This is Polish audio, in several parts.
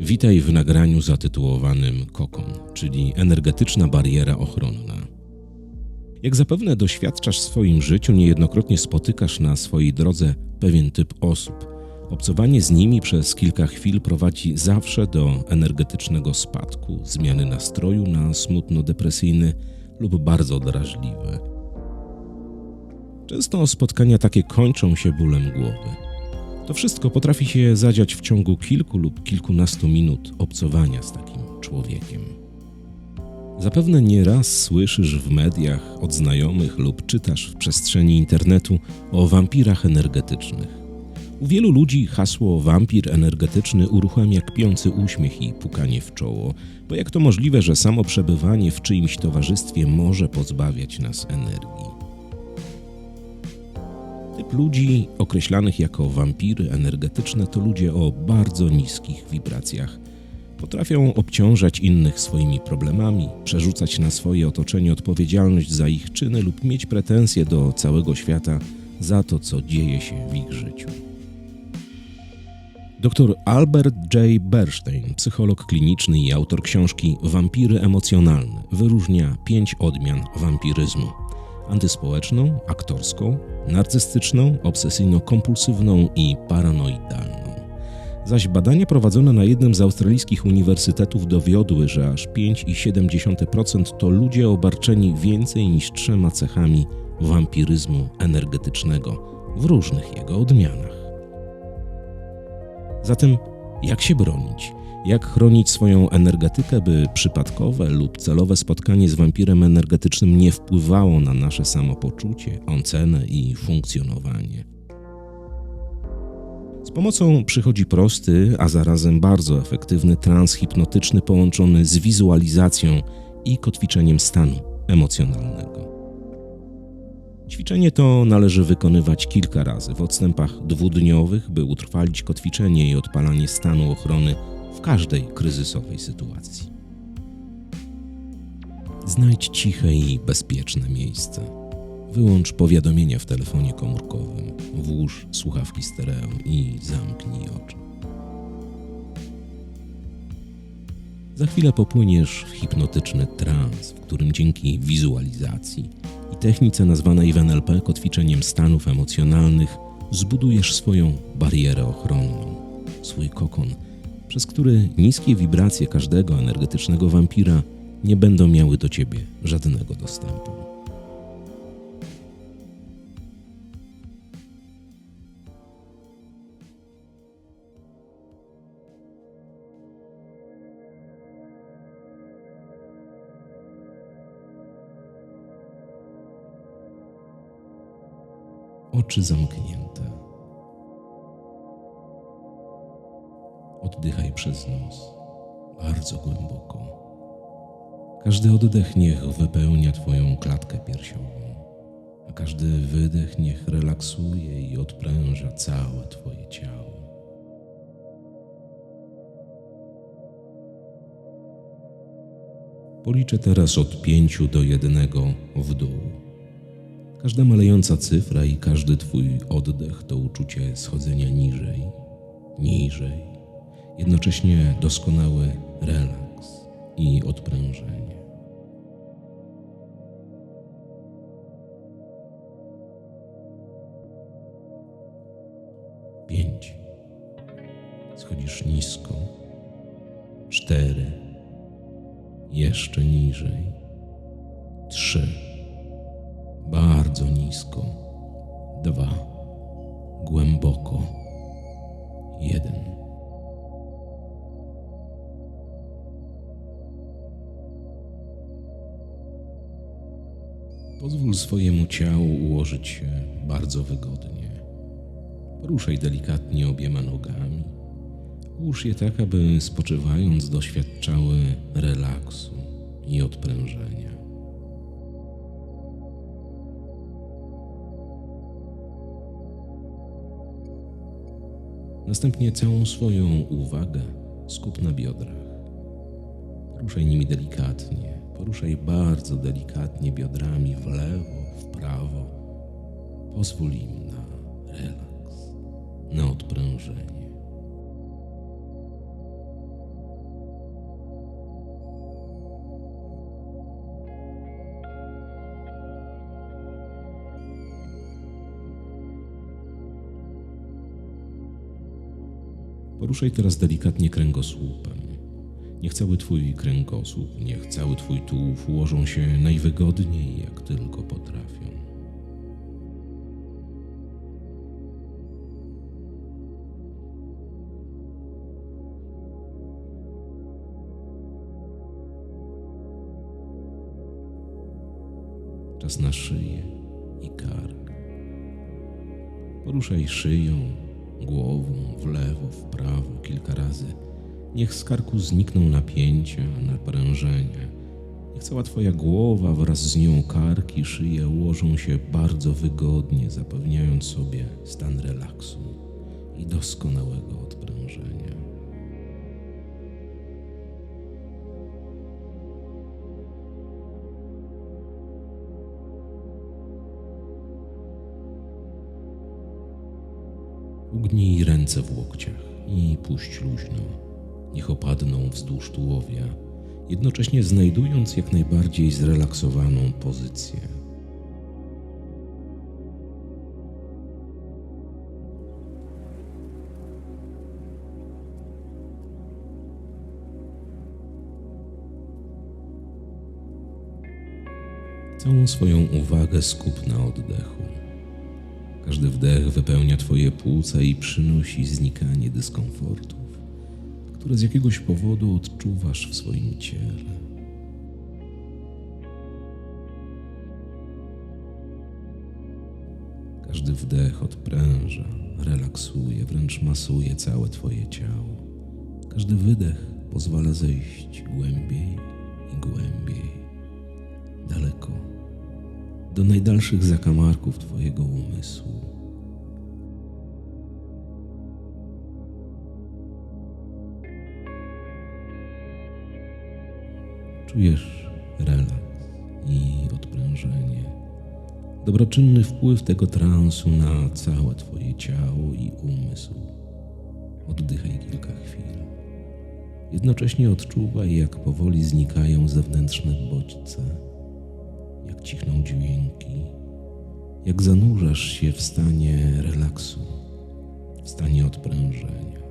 Witaj w nagraniu zatytułowanym Kokon, czyli energetyczna bariera ochronna. Jak zapewne doświadczasz w swoim życiu, niejednokrotnie spotykasz na swojej drodze pewien typ osób. Obcowanie z nimi przez kilka chwil prowadzi zawsze do energetycznego spadku, zmiany nastroju na smutno-depresyjny lub bardzo drażliwy. Często spotkania takie kończą się bólem głowy. To wszystko potrafi się zadziać w ciągu kilku lub kilkunastu minut obcowania z takim człowiekiem. Zapewne nieraz słyszysz w mediach od znajomych lub czytasz w przestrzeni internetu o wampirach energetycznych. U wielu ludzi hasło wampir energetyczny uruchamia kpiący uśmiech i pukanie w czoło, bo jak to możliwe, że samo przebywanie w czyimś towarzystwie może pozbawiać nas energii. Typ ludzi określanych jako wampiry energetyczne to ludzie o bardzo niskich wibracjach. Potrafią obciążać innych swoimi problemami, przerzucać na swoje otoczenie odpowiedzialność za ich czyny lub mieć pretensje do całego świata za to, co dzieje się w ich życiu. Dr Albert J. Bernstein, psycholog kliniczny i autor książki Wampiry emocjonalne, wyróżnia pięć odmian wampiryzmu antyspołeczną, aktorską, narcystyczną, obsesyjno-kompulsywną i paranoidalną. Zaś badania prowadzone na jednym z australijskich uniwersytetów dowiodły, że aż 5,7% to ludzie obarczeni więcej niż trzema cechami wampiryzmu energetycznego w różnych jego odmianach. Zatem, jak się bronić? Jak chronić swoją energetykę, by przypadkowe lub celowe spotkanie z wampirem energetycznym nie wpływało na nasze samopoczucie, ocenę i funkcjonowanie? Z pomocą przychodzi prosty, a zarazem bardzo efektywny trans hipnotyczny połączony z wizualizacją i kotwiczeniem stanu emocjonalnego. Ćwiczenie to należy wykonywać kilka razy w odstępach dwudniowych, by utrwalić kotwiczenie i odpalanie stanu ochrony w każdej kryzysowej sytuacji. Znajdź ciche i bezpieczne miejsce. Wyłącz powiadomienia w telefonie komórkowym, włóż słuchawki stereo i zamknij oczy. Za chwilę popłyniesz w hipnotyczny trans, w którym dzięki wizualizacji i technice nazwanej w NLP kotwiczeniem stanów emocjonalnych zbudujesz swoją barierę ochronną, swój kokon – przez który niskie wibracje każdego energetycznego wampira nie będą miały do ciebie żadnego dostępu. Oczy zamknięte. Oddychaj przez nos, bardzo głęboko. Każdy oddech niech wypełnia Twoją klatkę piersiową, a każdy wydech niech relaksuje i odpręża całe Twoje ciało. Policzę teraz od pięciu do jednego w dół. Każda malejąca cyfra i każdy Twój oddech to uczucie schodzenia niżej, niżej, jednocześnie doskonały relaks i odprężenie. Pięć. Schodzisz nisko. Cztery. Jeszcze niżej. Trzy. Bardzo nisko. Dwa. Głęboko. Jeden. Pozwól swojemu ciału ułożyć się bardzo wygodnie. Poruszaj delikatnie obiema nogami. Ułóż je tak, aby spoczywając doświadczały relaksu i odprężenia. Następnie całą swoją uwagę skup na biodrach. Poruszaj nimi delikatnie. Poruszaj bardzo delikatnie biodrami w lewo, w prawo. Pozwól im na relaks, na odprężenie. Poruszaj teraz delikatnie kręgosłupem. Niech cały Twój kręgosłup, niech cały Twój tułów ułożą się najwygodniej, jak tylko potrafią. Czas na szyję i kark. Poruszaj szyją, głową w lewo, w prawo kilka razy. Niech z karku znikną napięcia, naprężenia. Niech cała Twoja głowa wraz z nią kark i szyję ułożą się bardzo wygodnie, zapewniając sobie stan relaksu i doskonałego odprężenia. Ugnij ręce w łokciach i puść luźno. Niech opadną wzdłuż tułowia, jednocześnie znajdując jak najbardziej zrelaksowaną pozycję. Całą swoją uwagę skup na oddechu. Każdy wdech wypełnia Twoje płuca i przynosi znikanie dyskomfortów, które z jakiegoś powodu odczuwasz w swoim ciele. Każdy wdech odpręża, relaksuje, wręcz masuje całe Twoje ciało. Każdy wydech pozwala zejść głębiej i głębiej, daleko do najdalszych zakamarków Twojego umysłu. Czujesz relaks i odprężenie, dobroczynny wpływ tego transu na całe Twoje ciało i umysł. Oddychaj kilka chwil. Jednocześnie odczuwaj, jak powoli znikają zewnętrzne bodźce jak cichną dźwięki, jak zanurzasz się w stanie relaksu, w stanie odprężenia.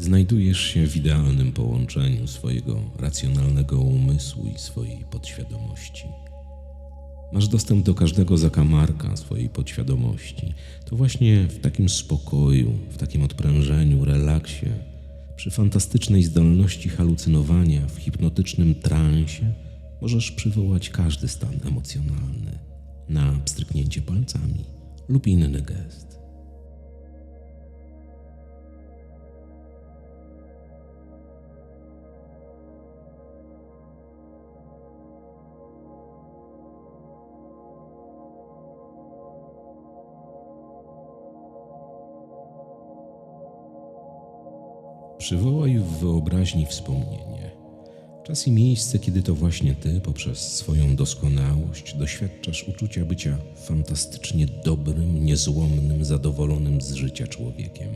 Znajdujesz się w idealnym połączeniu swojego racjonalnego umysłu i swojej podświadomości. Masz dostęp do każdego zakamarka swojej podświadomości. To właśnie w takim spokoju, w takim odprężeniu, relaksie, przy fantastycznej zdolności halucynowania, w hipnotycznym transie, możesz przywołać każdy stan emocjonalny na pstryknięcie palcami lub inny gest. Przywołaj w wyobraźni wspomnienie. Czas i miejsce, kiedy to właśnie Ty, poprzez swoją doskonałość, doświadczasz uczucia bycia fantastycznie dobrym, niezłomnym, zadowolonym z życia człowiekiem.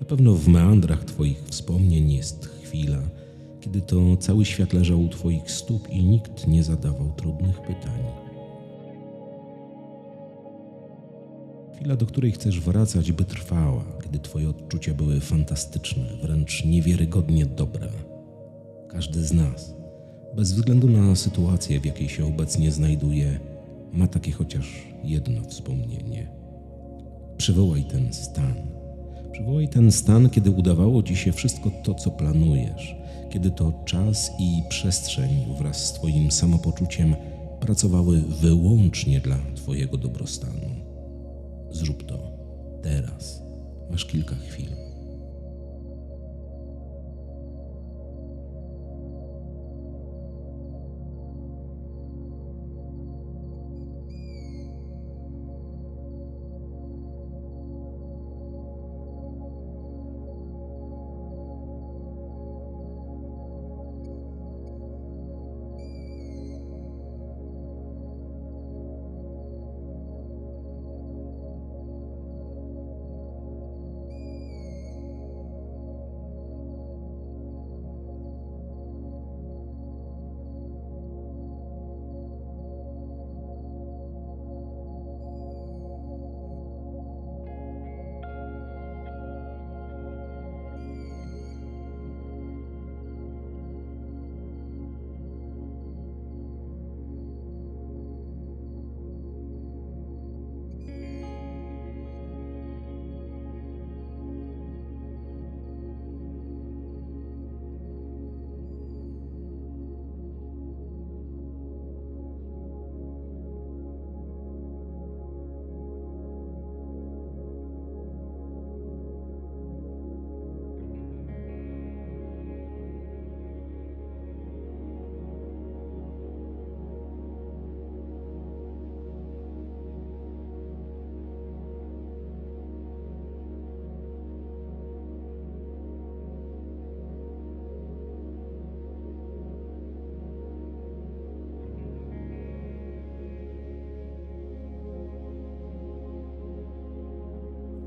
Na pewno w meandrach Twoich wspomnień jest chwila, kiedy to cały świat leżał u Twoich stóp i nikt nie zadawał trudnych pytań. Chwila, do której chcesz wracać, by trwała, kiedy Twoje odczucia były fantastyczne, wręcz niewiarygodnie dobre. Każdy z nas, bez względu na sytuację, w jakiej się obecnie znajduje, ma takie chociaż jedno wspomnienie. Przywołaj ten stan. Przywołaj ten stan, kiedy udawało ci się wszystko to, co planujesz, kiedy to czas i przestrzeń wraz z Twoim samopoczuciem pracowały wyłącznie dla Twojego dobrostanu. Zrób to teraz. Masz kilka chwil.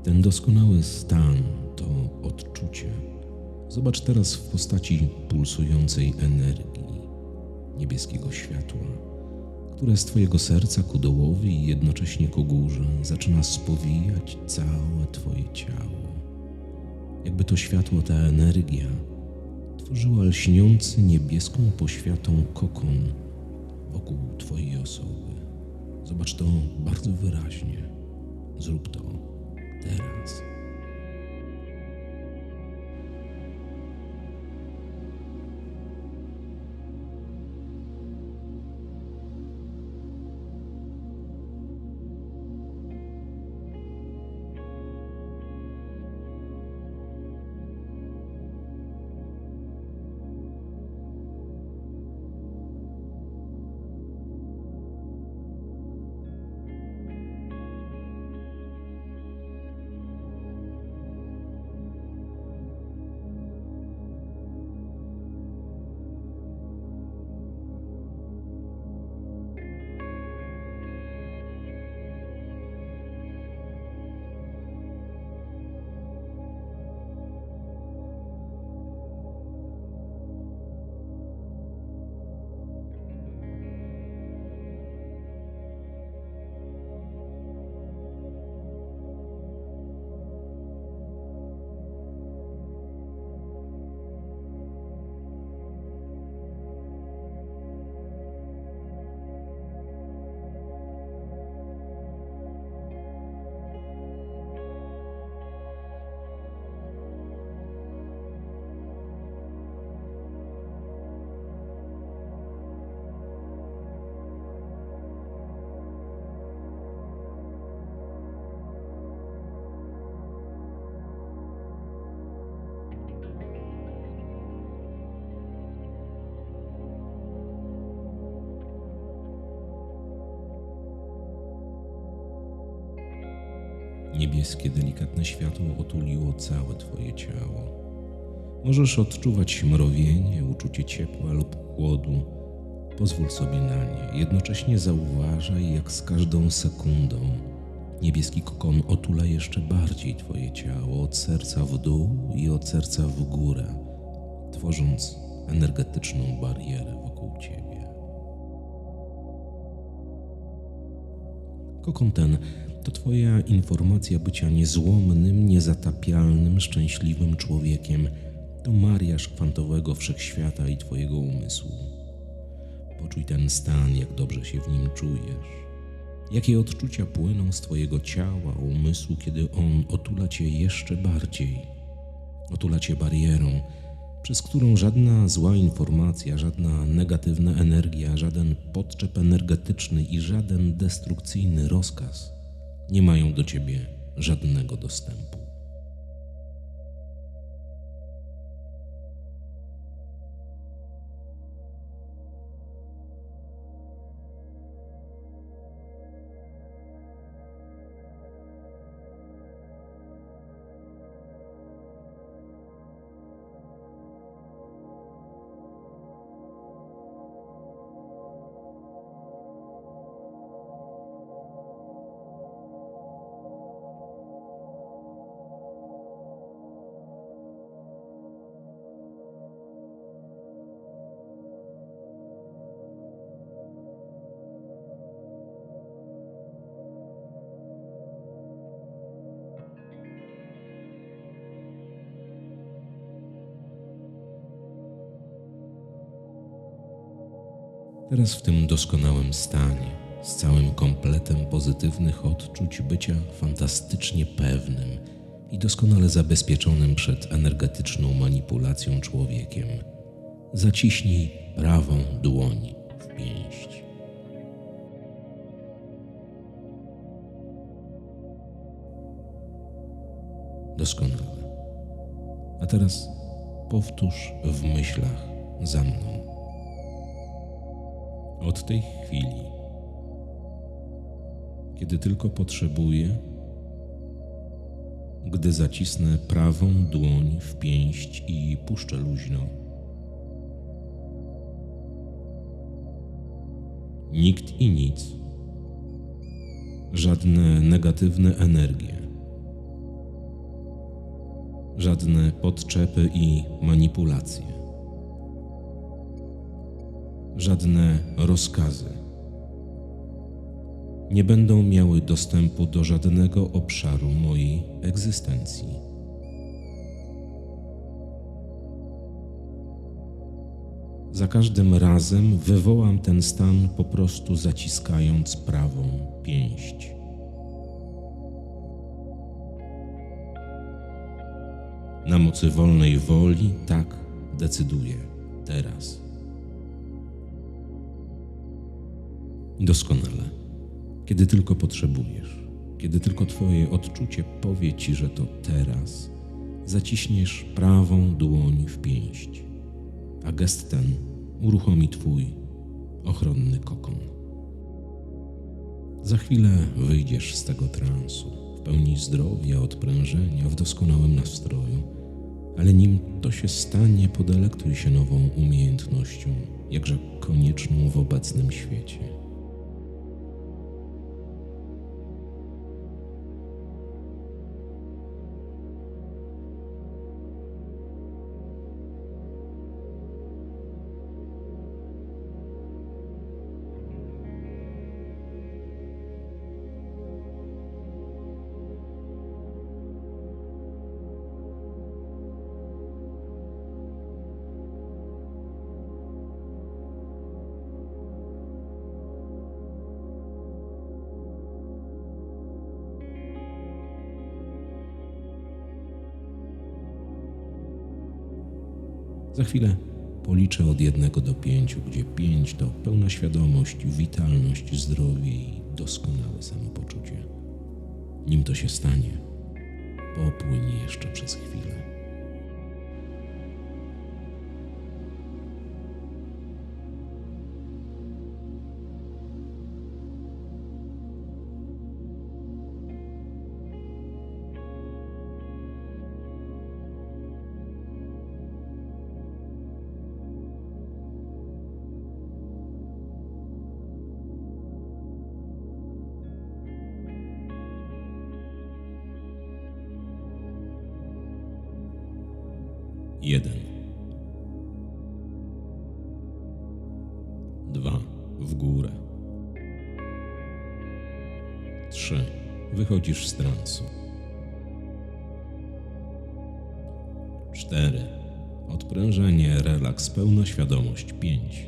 Ten doskonały stan to odczucie. Zobacz teraz w postaci pulsującej energii, niebieskiego światła, które z Twojego serca ku dołowi i jednocześnie ku górze zaczyna spowijać całe Twoje ciało. Jakby to światło, ta energia tworzyła lśniący niebieską poświatą kokon wokół Twojej osoby. Zobacz to bardzo wyraźnie. Zrób to teraz. Niebieskie, delikatne światło otuliło całe Twoje ciało. Możesz odczuwać mrowienie, uczucie ciepła lub chłodu. Pozwól sobie na nie. Jednocześnie zauważaj, jak z każdą sekundą niebieski kokon otula jeszcze bardziej Twoje ciało od serca w dół i od serca w górę, tworząc energetyczną barierę wokół ciebie. Kokon ten to Twoja informacja bycia niezłomnym, niezatapialnym, szczęśliwym człowiekiem. To mariaż kwantowego wszechświata i Twojego umysłu. Poczuj ten stan, jak dobrze się w nim czujesz. Jakie odczucia płyną z Twojego ciała, umysłu, kiedy on otula Cię jeszcze bardziej. Otula Cię barierą, przez którą żadna zła informacja, żadna negatywna energia, żaden podczep energetyczny i żaden destrukcyjny rozkaz nie mają do ciebie żadnego dostępu. Teraz w tym doskonałym stanie, z całym kompletem pozytywnych odczuć bycia fantastycznie pewnym i doskonale zabezpieczonym przed energetyczną manipulacją człowiekiem, zaciśnij prawą dłoń w pięść. Doskonale. A teraz powtórz w myślach za mną. Od tej chwili, kiedy tylko potrzebuję, gdy zacisnę prawą dłoń w pięść i puszczę luźno, nikt i nic, żadne negatywne energie, żadne podczepy i manipulacje żadne rozkazy. Nie będą miały dostępu do żadnego obszaru mojej egzystencji. Za każdym razem wywołam ten stan po prostu zaciskając prawą pięść. Na mocy wolnej woli tak decyduję teraz. Doskonale. Kiedy tylko potrzebujesz, kiedy tylko Twoje odczucie powie Ci, że to teraz, zaciśniesz prawą dłoń w pięść, a gest ten uruchomi Twój ochronny kokon. Za chwilę wyjdziesz z tego transu, w pełni zdrowia, odprężenia, w doskonałym nastroju, ale nim to się stanie, podelektuj się nową umiejętnością, jakże konieczną w obecnym świecie. Za chwilę policzę od jednego do pięciu, gdzie pięć to pełna świadomość, witalność, zdrowie i doskonałe samopoczucie. Nim to się stanie, popłyń jeszcze przez chwilę. 2. W górę. 3. Wychodzisz z transu. 4. Odprężenie, relaks, pełna świadomość 5.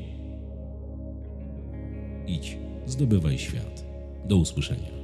Idź, zdobywaj świat. Do usłyszenia.